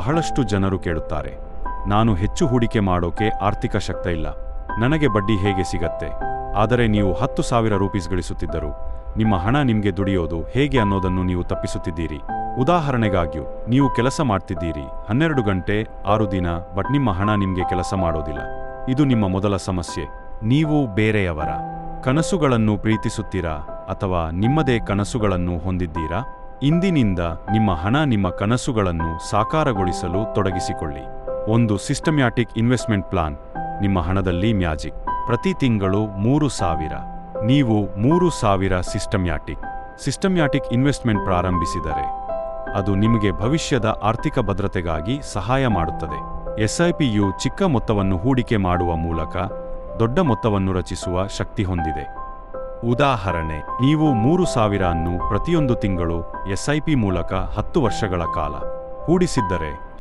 ಬಹಳಷ್ಟು ಜನರು ಕೇಳುತ್ತಾರೆ, ನಾನು ಹೆಚ್ಚು ಹೂಡಿಕೆ ಮಾಡೋಕೆ ಆರ್ಥಿಕ ಶಕ್ತ ಇಲ್ಲ, ನನಗೆ ಬಡ್ಡಿ ಹೇಗೆ ಸಿಗತ್ತೆ? ಆದರೆ ನೀವು ಹತ್ತು ಸಾವಿರ ರೂಪೀಸ್ ಗಳಿಸುತ್ತಿದ್ದರು, ನಿಮ್ಮ ಹಣ ನಿಮಗೆ ದುಡಿಯೋದು ಹೇಗೆ ಅನ್ನೋದನ್ನು ನೀವು ತಪ್ಪಿಸುತ್ತಿದ್ದೀರಿ. ಉದಾಹರಣೆಗಾಗ್ಯೂ, ನೀವು ಕೆಲಸ ಮಾಡ್ತಿದ್ದೀರಿ, ಹನ್ನೆರಡು ಗಂಟೆ, ಆರು ದಿನ, ಬಟ್ ನಿಮ್ಮ ಹಣ ನಿಮಗೆ ಕೆಲಸ ಮಾಡೋದಿಲ್ಲ. ಇದು ನಿಮ್ಮ ಮೊದಲ ಸಮಸ್ಯೆ. ನೀವು ಬೇರೆಯವರ ಕನಸುಗಳನ್ನು ಪ್ರೀತಿಸುತ್ತೀರಾ ಅಥವಾ ನಿಮ್ಮದೇ ಕನಸುಗಳನ್ನು ಹೊಂದಿದ್ದೀರಾ? ಇಂದಿನಿಂದ ನಿಮ್ಮ ಹಣ ನಿಮ್ಮ ಕನಸುಗಳನ್ನು ಸಾಕಾರಗೊಳಿಸಲು ತೊಡಗಿಸಿಕೊಳ್ಳಿ. ಒಂದು ಸಿಸ್ಟಮ್ಯಾಟಿಕ್ ಇನ್ವೆಸ್ಟ್ಮೆಂಟ್ ಪ್ಲಾನ್, ನಿಮ್ಮ ಹಣದಲ್ಲಿ ಮ್ಯಾಜಿಕ್. ಪ್ರತಿ ತಿಂಗಳು ಮೂರು ಸಾವಿರ. ನೀವು ಮೂರು ಸಾವಿರ ಸಿಸ್ಟಮ್ಯಾಟಿಕ್. ಸಿಸ್ಟಮ್ಯಾಟಿಕ್ ಇನ್ವೆಸ್ಟ್ಮೆಂಟ್ ಪ್ರಾರಂಭಿಸಿದರೆ, ಅದು ನಿಮಗೆ ಭವಿಷ್ಯದ ಆರ್ಥಿಕ ಭದ್ರತೆಗಾಗಿ ಸಹಾಯ ಮಾಡುತ್ತದೆ. ಎಸ್ಐಪಿಯು ಚಿಕ್ಕ ಮೊತ್ತವನ್ನು ಹೂಡಿಕೆ ಮಾಡುವ ಮೂಲಕ ದೊಡ್ಡ ಮೊತ್ತವನ್ನು ರಚಿಸುವ ಶಕ್ತಿ ಹೊಂದಿದೆ. ಉದಾಹರಣೆ ನೀವು ಮೂರು ಸಾವಿರ ಅನ್ನು ಪ್ರತಿಯೊಂದು ತಿಂಗಳು ಎಸ್ಐಪಿ ಮೂಲಕ ಹತ್ತು ವರ್ಷಗಳ ಕಾಲ ಹೂಡಿಸಿದ್ದರೆ